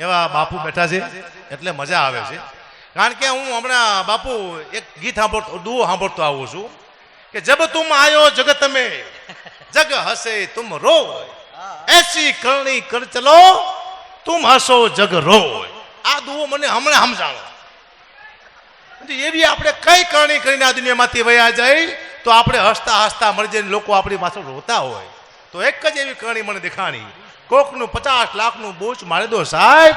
એવા બાપુ બેઠા છે, એટલે મજા આવે છે. કારણ કે હું હમણાં બાપુ એક ગીત સાંભળતો દુઓ સાંભળતો આવું છું કે જબ તુમ આયો જગત તમે જગ હસે તુમ રો એસી કરણી કર ચલો, તુમ હસો જગ રો આ દુઓ મને હમણાં સમજાણો. એવી આપણે કઈ કરણી કરીને આ દુનિયામાંથી વયા જાય, તો આપણે હસતા હસતા મળી જઈને લોકો આપણી પાછળ રોતા હોય. તો એક જ એવી કરણી મને દેખાણી. કોકનું પચાસ લાખનું બૂચ મારી દો સાહેબ.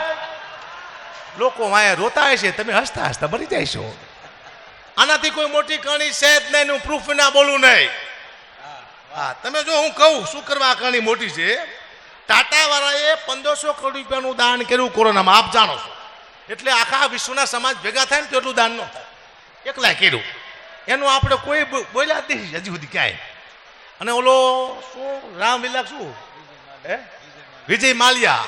લોકો વાયા રોતા હશે તમે હસતા હસતા મરી જઈશો આનાથી કોઈ મોટી કરણી છે જ નહીં હું પ્રૂફ ના બોલું નહીં. હા, તમે જો હું કહું, શું કરવા આ કરણી મોટી છે? ટાટા વાળાએ પંદરસો કરોડ રૂપિયાનું દાન કર્યું કોરોનામાં, આપ જાણો છો. એટલે આખા વિશ્વના સમાજ ભેગા થાય ને તો એટલું દાન ન થાય. એકલા કર્યું. એનું આપણે કોઈ બોલ્યા જ નહીં હજી સુધી ક્યાંય. અને ઓલો શું, રામ વિલાસ શું? હે? વિજય માલિયા.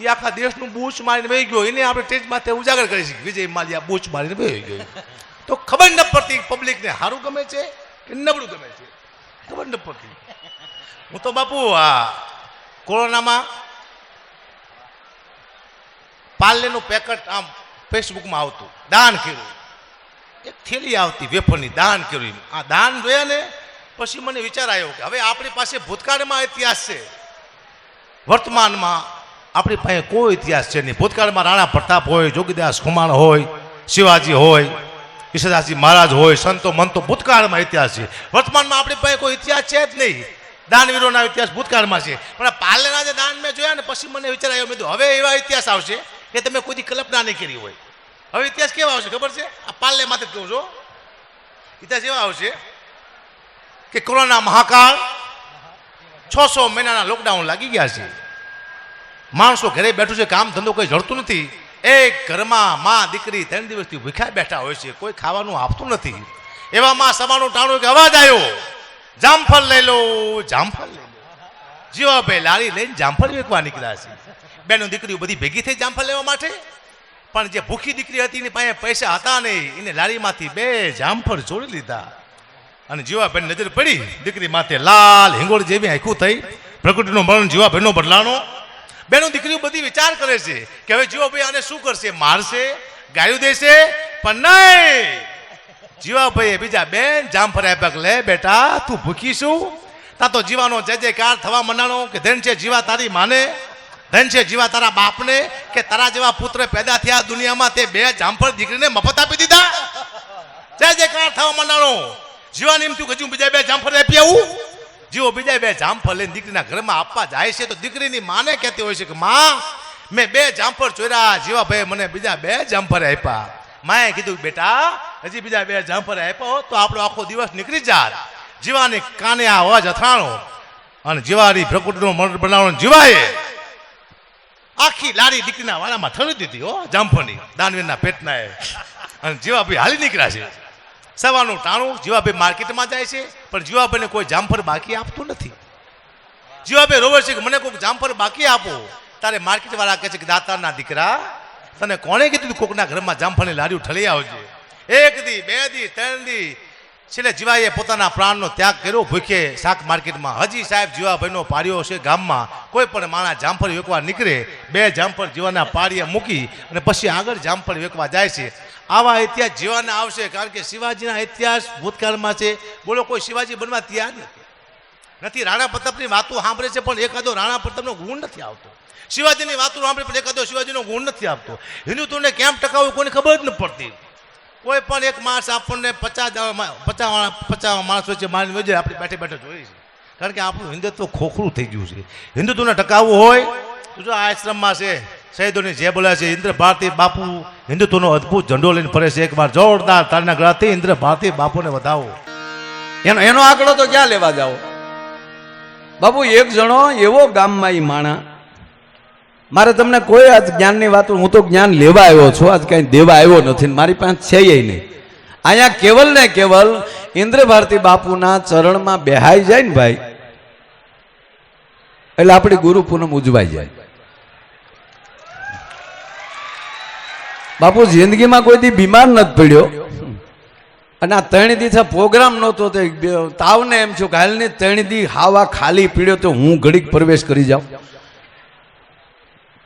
એ આખા દેશનું બૂચ મારીને વહી ગયો. એને આપણે સ્ટેજ માથે ઉજાગર કરી શકીએ વિજય માલિયા બૂચ મારીને વહી ગયો. તો ખબર ન પડતી પબ્લિકને સારું ગમે છે કે નબળું ગમે છે? ખબર ન પડતી. હું તો બાપુ આ કોરોનામાં પાર્લેનું પેકેટ આમ ફેસબુકમાં આવતું. દાન કર્યું. એક થેલી આવતી, વેફરની દાન કર્યું. આ દાન જોયા ને પછી મને વિચાર આવ્યો કે હવે આપણી પાસે ભૂતકાળમાં ઇતિહાસ છે. વર્તમાનમાં આપણી પાસે કોઈ ઇતિહાસ છે નહીં. ભૂતકાળમાં રાણા પ્રતાપ હોય, જોગીદાસ ખુમાણ હોય, શિવાજી હોય ઈશ્વરદાસજી મહારાજ હોય, સંતો મંતો ભૂતકાળમાં ઇતિહાસ છે. વર્તમાનમાં આપણી પાસે કોઈ ઇતિહાસ છે જ નહીં. દાનવીરોના ઇતિહાસ ભૂતકાળમાં છે. પણ આ પાર્લેના જે દાન મેં જોયા ને, પછી મને વિચાર આવ્યો, મેં હવે એવા ઇતિહાસ આવશે કે તમે કોઈથી કલ્પના નહીં કરી હોય. હવે ઇતિહાસ કેવા આવશે ખબર છે? આ પાર્લે માથે કહું છો ઇતિહાસ એવા આવશે કે કોરોના મહાકાળ છસો મહિનાના લોકડાઉન લાગી ગયા છે. માણસો ઘરે બેઠું છે, કામ ધંધો કોઈ જડતું નથી. એક ઘરમાં માં દીકરી ત્રણ દિવસથી ભૂખ્યા બેઠા હોય છે, કોઈ ખાવાનું આપતું નથી. એવામાં સવારનું ટાણું કે અવાજ આવ્યો જામફળ લઈ લો, જામફળ લઈ લો. જીવાભાઈ લારી લઈને જામફળ વેચવા નીકળ્યા છે. બેનો દીકરીઓ બધી ભેગી થઈ જામફળ લેવા માટે. પણ જે ભૂખી દીકરી હતી, એની પાસે પૈસા હતા નહીં. એને લારીમાંથી બે જામફળ જોડી લીધા. અને જીવાભાઈ નજર પડી. દીકરી માથે લાલ હિંગોળ જેવી આખું થઈ. પ્રકૃતિનું મરણ જીવાભાઈનો બદલાનો બેનો દીકરીઓ બધી વિચાર કરે છે કે હવે જીવાભાઈ આને શું કરશે? મારશે? ગાયું દેશે? પણ નહીં! જીવાભાઈએ બીજા બેન જામફળ પગ, લે બેટા, તું ભૂખી શું તા તો જીવાનો જય જયકાર થવા મનાણો કે ધન છે જીવા તારી માને? ધન છે જીવા તારા બાપને? કે તારા જેવા પુત્ર પેદા થયા દુનિયામાં તે બે જામફળ દીકરીને મફત આપી દીધા? જય જયકાર થવા મંડાણો જીવાની એમ થયું હજુ બીજા બે જામફળ આપી આવું? જીવો બીજા બે જામફળ લઈને દીકરીના ઘરમાં આપવા જાય છે તો દીકરીની માને કહેતી હોય છે કે, માં, મેં બે જામફળ ચોર્યા જીવાભાઈ મને બીજા બે જામફળ આપ્યા. માએ કીધું, બેટા, હજી બીજા બે જામફળ આપ્યા તો આપણો આખો દિવસ નીકળી જાત. જીવાની કાને આ અવાજ અથાણો? અને જીવાની પ્રકૃતિનો મન બનાવવાનો જીવાએ. આખી લારી દીકરીના વાળામાં ઠરી દીધી, હો, જામફળની દાનવીરના પેટના અને જીવાભાઈ હાલી નીકળ્યા છે. સવારનું ટાણું જીવાભાઈ માર્કેટમાં જાય છે, પણ જીવાભાઈને કોઈ જામફળ બાકી આપતું નથી. જીવાભાઈ રોવે છે કે મને કોઈક જામફળ બાકી આપો. તારે માર્કેટવાળા કહે છે કે દાતારના દીકરા, તને કોણે કીધું કોકના ઘરમાં જામફળની લારીઓ ઠળી આવજે? એક દી, બે દી, ત્રણ દી છેલ્લે જીવાએ પોતાના પ્રાણનો ત્યાગ કર્યો, ભૂખે શાક માર્કેટમાં. હજી સાહેબ જીવાભાઈનો પાડ્યો છે ગામમાં. કોઈ પણ માણસ જામફળ વેકવા નીકળે, બે જામફળ જીવાના પાડીએ મૂકી અને પછી આગળ જામફળ વેકવા જાય છે. આવા ઇતિહાસ જીવાના આવશે કારણ કે શિવાજીના ઇતિહાસ ભૂતકાળમાં છે. બોલો, કોઈ શિવાજી બનવા તૈયાર નથી. નથી, રાણા પ્રતાપની વાતો સાંભળે છે, પણ એકાદો રાણા પ્રતાપનો ગુણ નથી આવતો. શિવાજીની વાતો સાંભળે, પણ એકાદો શિવાજીનો ગુણ નથી આવતો. હિન્દુત્વને કેમ ટકાવવું કોઈને ખબર જ ન પડતી. કોઈ પણ એક માણસ આપણને પચાસ પચાસ પચાસ માણસ વચ્ચે મારીને વચ્ચે આપણે બેઠે બેઠે જોઈએ છે. કારણ કે આપણું હિન્દુત્વ ખોખરું થઈ ગયું છે. હિન્દુત્વને ટકાવવું હોય, તો જો આશ્રમમાં છે, શહીદોની જે બોલ્યા છે, ઇન્દ્ર ભારતી બાપુ, હિન્દુત્વનો અદ્ભુત ઝંડો લઈને ફરે છે. એકવાર જોરદાર તારના ગ્રહથી ઇન્દ્ર ભારતી બાપુને વધાવો. એનો એનો આંકડો તો ક્યાં લેવા જાઓ? બાપુ, એક જણો એવો ગામમાં એ માણા મારે તમને કોઈ આજ જ્ઞાનની વાત, હું તો જ્ઞાન લેવા આવ્યો છું, આજ કાંઈ દેવા આવ્યો નથી મારી પાસે છે નહીં. અહીંયા કેવલ ને કેવલ ઇન્દ્ર ભારતી બાપુના ચરણમાં બેહાઈ જાય ને ભાઈ. એટલે આપણી ગુરુ પૂનમ ઉજવાઈ જાય. બાપુ, જિંદગીમાં કોઈ દી બીમાર નથી પડ્યો. અને આ ત્રણ દી પ્રોગ્રામ નહોતો, તો તાવને એમ છું કાલની ત્રણ દી હાવા ખાલી પીડ્યો તો હું ઘડીક પ્રવેશ કરી જાઉં.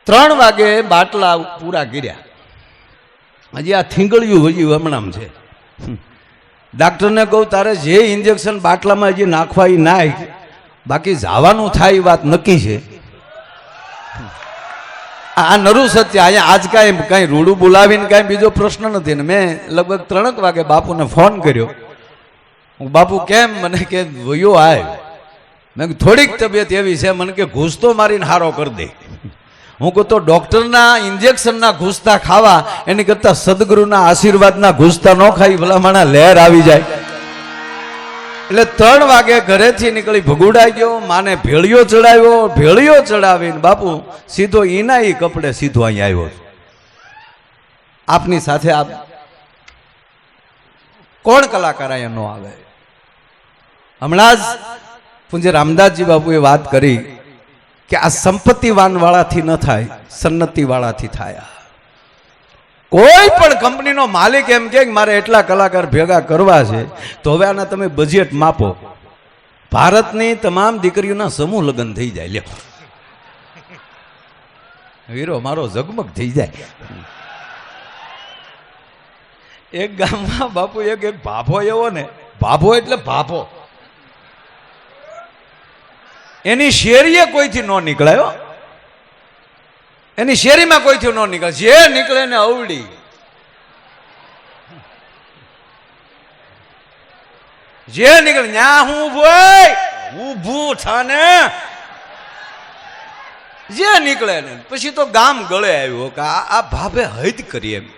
ત્રણ વાગે બાટલા પૂરા કર્યા. હજી આ થીંગળિયું હજી હમણાં છે. ડાક્ટરને કહું, તારે જે ઇન્જેક્શન બાટલામાં હજી નાખવા એ નાખ બાકી જવાનું થાય એ વાત નક્કી છે. આ નરું સત્ય, અહીંયા આજ કાંઈ કાંઈ રૂડું બોલાવીને કાંઈ બીજો પ્રશ્ન નથી. ને મેં લગભગ ત્રણેક વાગે બાપુને ફોન કર્યો. હું, બાપુ, કેમ? મને કે, વયો આય. મેં થોડીક તબિયત એવી છે, મને કે, ઘૂસતો મારીને હારો કરી દે. હું કહું તો ડૉક્ટરના ઇન્જેક્શનના ઘૂસતા ખાવા, એની કરતાં સદગુરુના આશીર્વાદના ઘૂસતા ન ખાઈ ભલા માણા લહેર આવી જાય. એટલે ત્રણ વાગે ઘરેથી નીકળી ભગુડાઈ ગયો, માને ભેળિયો ચડાવ્યો, ભેળિયો ચડાવીને બાપુ, સીધો એના એ કપડે સીધો અહીં આવ્યો આપની સાથે આપ કોણ કલાકાર અહીંયા ન આવે? હમણાં જ પૂજ્ય રામદાસજી બાપુએ વાત કરી. કે આ સંપત્તિવાન વાળાથી ન થાય સન્નતિ વાળાથી થાય. કોઈ પણ કંપનીનો માલિક એમ કે મારે એટલા કલાકાર ભેગા કરવા છે, તો હવે આના તમે બજેટ માપો. ભારતની તમામ દીકરીઓના સમૂહ લગ્ન થઈ જાય, લ્યો. વીરો, મારો ઝગમગ થઈ જાય. એક ગામમાં બાપુ એક એક ભાભો એવો ને ભાભો એટલે ભાભો એની શેરીએ કોઈથી ન નીકળાયો? એની શેરીમાં કોઈથી ન નીકળે? જે નીકળે ને અવડી જે નીકળે, ન્યા હું બોય ઊભું થાને. જે નીકળે ને, પછી તો ગામ ગળે આવ્યો કે આ ભાભે હૈદ કરી એમ.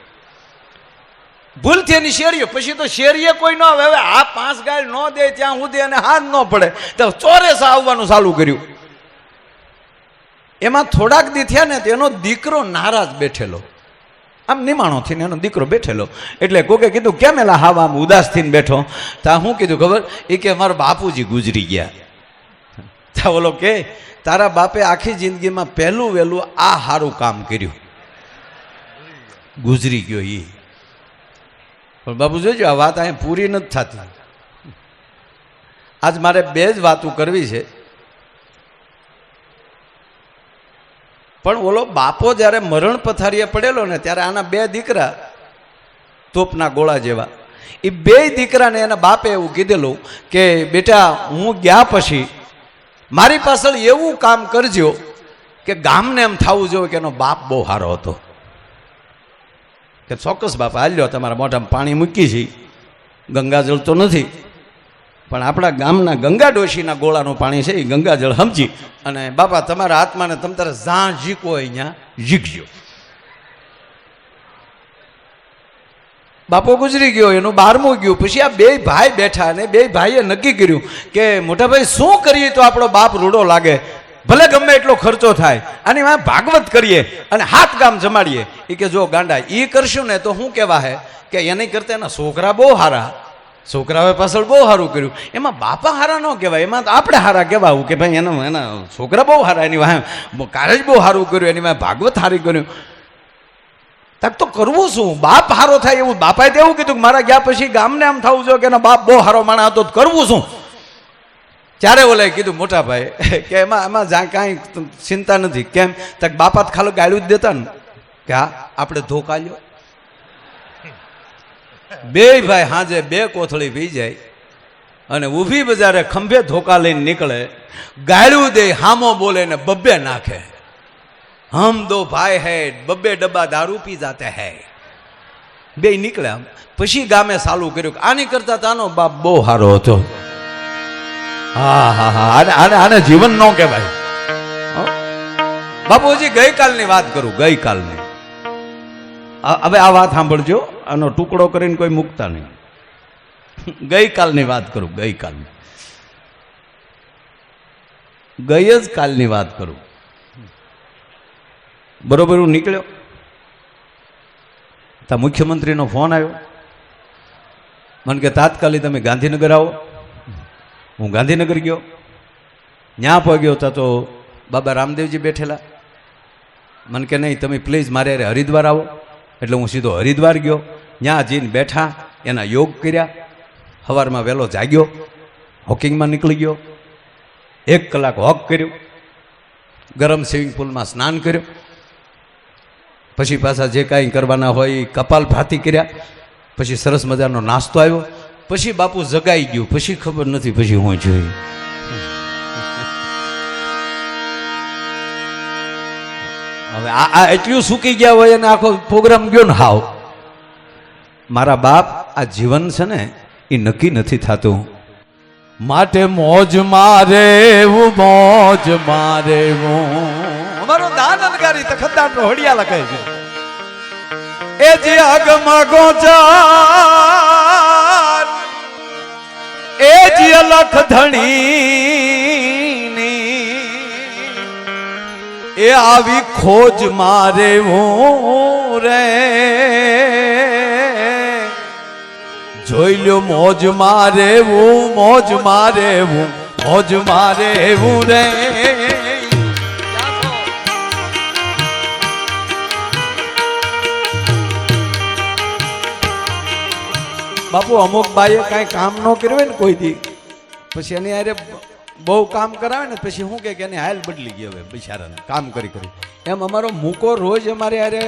ભૂલથી એની શેરીઓ, પછી તો શેરીએ કોઈ ન આવે. હવે આ પાંચ ગાય ન દે, ત્યાં સુધી અને હાથ ન પડે. તો ચોરેસ આવવાનું ચાલુ કર્યું. એમાં થોડાક દી થયા ને તેનો દીકરો નારાજ બેઠેલો. આમ નિમાણો થઈને એનો દીકરો બેઠેલો. એટલે કોકે કીધું, કેમ એલા હાવ આમ ઉદાસ થઈને બેઠો? તા હું કીધું, ખબર? એ કે મારા બાપુજી ગુજરી ગયા. તા બોલો કે, તારા બાપે આખી જિંદગીમાં પહેલું વહેલું આ સારું કામ કર્યું. ગુજરી ગયો એ પણ બાબુ જોજો, આ વાત અહીંયા પૂરી નથી થતી. આજ મારે બે જ વાતો કરવી છે. પણ ઓલો બાપો જ્યારે મરણ પથારીએ પડેલો ને ત્યારે આના બે દીકરા તોપના ગોળા જેવા. એ બે દીકરાને એના બાપે એવું કીધેલું કે, બેટા, હું ગયા પછી મારી પાછળ એવું કામ કરજો કે ગામને એમ થવું જોઈએ કે એનો બાપ બહુ સારો હતો. કે ચોક્કસ બાપા હાલ્યો તમારા મોઢામાં પાણી મૂકી છે. ગંગાજળ તો નથી. પણ આપણા ગામના ગંગા ડોશીના ગોળાનું પાણી છે, એ ગંગાજળ સમજી. અને બાપા, તમારા આત્માને તમ તારે ઝાં ઝીકો હોય અહીંયા, ઝીકજો. બાપો ગુજરી ગયો, એનું બારમું ગયું. પછી આ બે ભાઈ બેઠા અને બે ભાઈએ નક્કી કર્યું કે, મોટાભાઈ, શું કરીએ તો આપણો બાપ રૂડો લાગે? ભલે ગમે એટલો ખર્ચો થાય. અને એમાં ભાગવત કરીએ અને હાથ ગામ જમાડીએ. એ કે જો ગાંડા એ કરશું ને તો શું કહેવા હે કે એની કરતા એના છોકરા બહુ હારા. છોકરાઓએ પાછળ બહુ સારું કર્યું. એમાં બાપા હારા ન કહેવાય, એમાં આપણે હારા કહેવાવું કે ભાઈ એના એના છોકરા બહુ હારા, એની વાહે કારજ બહુ સારું કર્યું, એની વાહે ભાગવત સારી કર્યું. તક તો કરવું શું? બાપ હારો થાય એવું, બાપાએ તો એવું કીધું કે મારા ગયા પછી ગામને આમ થવું જોઈએ કે એનો બાપ બહુ હારો માણા હતો કરવું શું? ત્યારે ઓલાએ કીધું, મોટા ભાઈ, કે એમાં એમાં જ્યાં કાંઈ ચિંતા નથી. કેમ? તક બાપા ખાલી ગાળ્યું જ દેતા ને? કે હા, આપણે ધોકા લ્યો. બે ભાઈ હાજે બે કોથળી પી જાય અને ઊભી બજારે ખંભે ધોકા લઈને નીકળે. ગાળ્યું દે, હામો બોલે ને બબ્બે નાખે. હમ દો ભાઈ હે, બબ્બે ડબ્બા દારૂ પી જાતે હે. બે નીકળ્યા. પછી ગામે સાલું કર્યું આની કરતા તાનો બાપ બહુ સારો હતો. હા હા હા. આને આને જીવન ન કહેવાય? બાપુજી, ગઈકાલની વાત કરું, ગઈકાલની. હવે આ વાત સાંભળજો, આનો ટુકડો કરીને કોઈ મૂકતા નહીં. ગઈકાલની વાત કરું, ગઈકાલની. ગઈ જ કાલની વાત કરું. બરોબર હું નીકળ્યો? ત્યાં મુખ્યમંત્રીનો ફોન આવ્યો. મને કે, તાત્કાલિક તમે ગાંધીનગર આવો. હું ગાંધીનગર ગયો. ત્યાં પહોંચ્યો હતા તો બાબા રામદેવજી બેઠેલા. મને કે નહીં, તમે પ્લીઝ મારે હરિદ્વાર આવો. એટલે હું સીધો હરિદ્વાર ગયો. ત્યાં જઈને બેઠા, એના યોગ કર્યા. સવારમાં વહેલો જાગ્યો. હોકિંગમાં નીકળી ગયો. એક કલાક હોક કર્યું. ગરમ સ્વિમિંગ પુલમાં સ્નાન કર્યું. પછી પાછા જે કાંઈ કરવાના હોય કપાલ ભાતી કર્યા. પછી સરસ મજાનો નાસ્તો આવ્યો. પછી બાપુ જગાઈ ગયું. પછી ખબર નથી, પછી હું જોઈ. હવે આ એટલું સૂકી ગયા હોય અને આખો પ્રોગ્રામ ગયો ને હાવ. મારા બાપ આ જીવન છે ને, એ નક્કી નથી થતું. માટે મોજ મારે મોજ મારે હું. અમારો દાનંદકારી તખતદાર હોડિયા લખે છે. એ જે અગમાં ગોચાર એ જે અલખ ધણી એ આવી ખોજ મારે હું રે. જોઈ લ્યો મોજ મારે હું મોજ મારે હું મોજ મારે હું રે. બાપુ, અમુક બાઈએ કાંઈ કામ ન કર્યું હોય ને કોઈ દી પછી એની હારે બહુ કામ કરાવે ને, પછી શું કે એની હાલ બદલી ગઈ હવે બિચારાને, કામ કરી કરી. એમ અમારો મૂકો રોજ અમારે હારે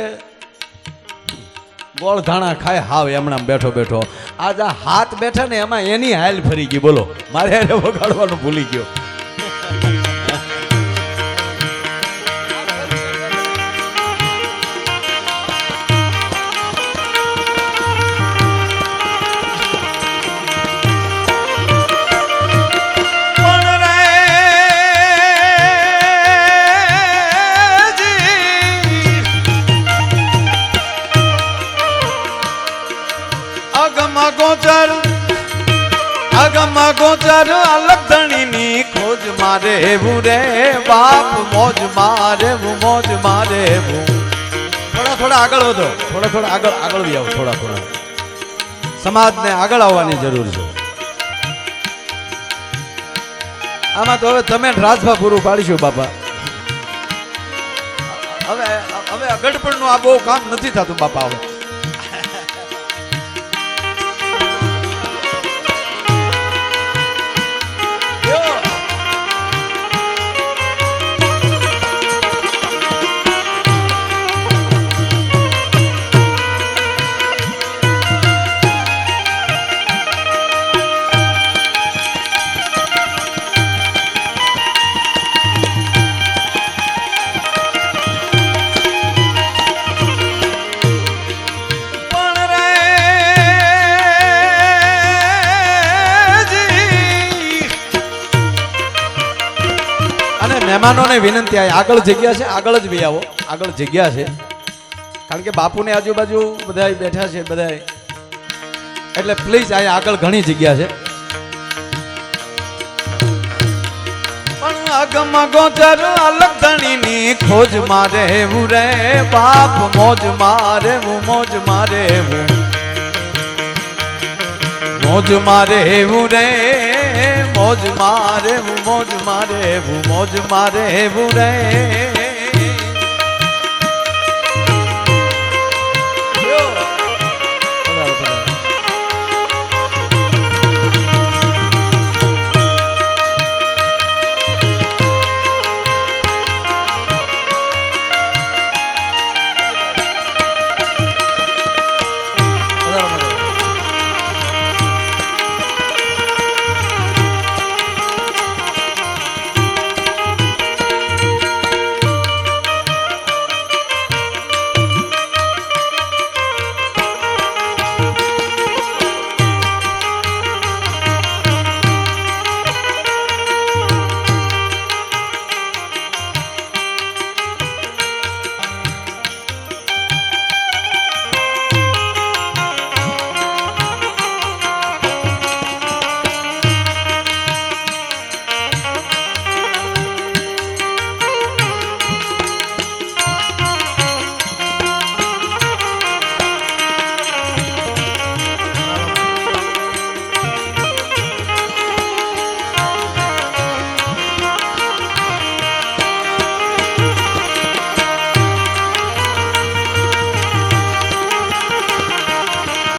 ગોળ ધાણા ખાય, હાવ એમણામ બેઠો બેઠો. આજ આ હાથ બેઠા ને, એમાં એની હાલ ફરી ગઈ, બોલો. મારે હારે વગાડવાનું ભૂલી ગયો. એવું રે, બાપ મોજ મારેવું મોજ મારેવું થોડા થોડા આગળ વધો, થોડા થોડા આગળ આગળ આવો, થોડા થોડા. સમાજને આગળ આવવાની જરૂર છે. આમાં તો હવે તમે રાજભા પૂરું પાડીશું, બાપા. હવે હવે આ ગડપણનું આ બહુ કામ નથી થતું, બાપા, હવે. વિનંતી આ આગળ જગ્યા છે, આગળ જ ભાઈ આવો, આગળ જગ્યા છે. કારણ કે બાપુને આજુબાજુ બધા બેઠા છે, બધા. એટલે પ્લીઝ અહીંયા આગળ ઘણી જગ્યા છે. અગમ ગોચર અલગ ધણીની ખોજ મારે હું રે, બાપ મોજ મારે હું, મોજ મારે હું. મોજ મારે હું રે મોજ મારે હું મોજ મારે હું મોજ મારે હું રે.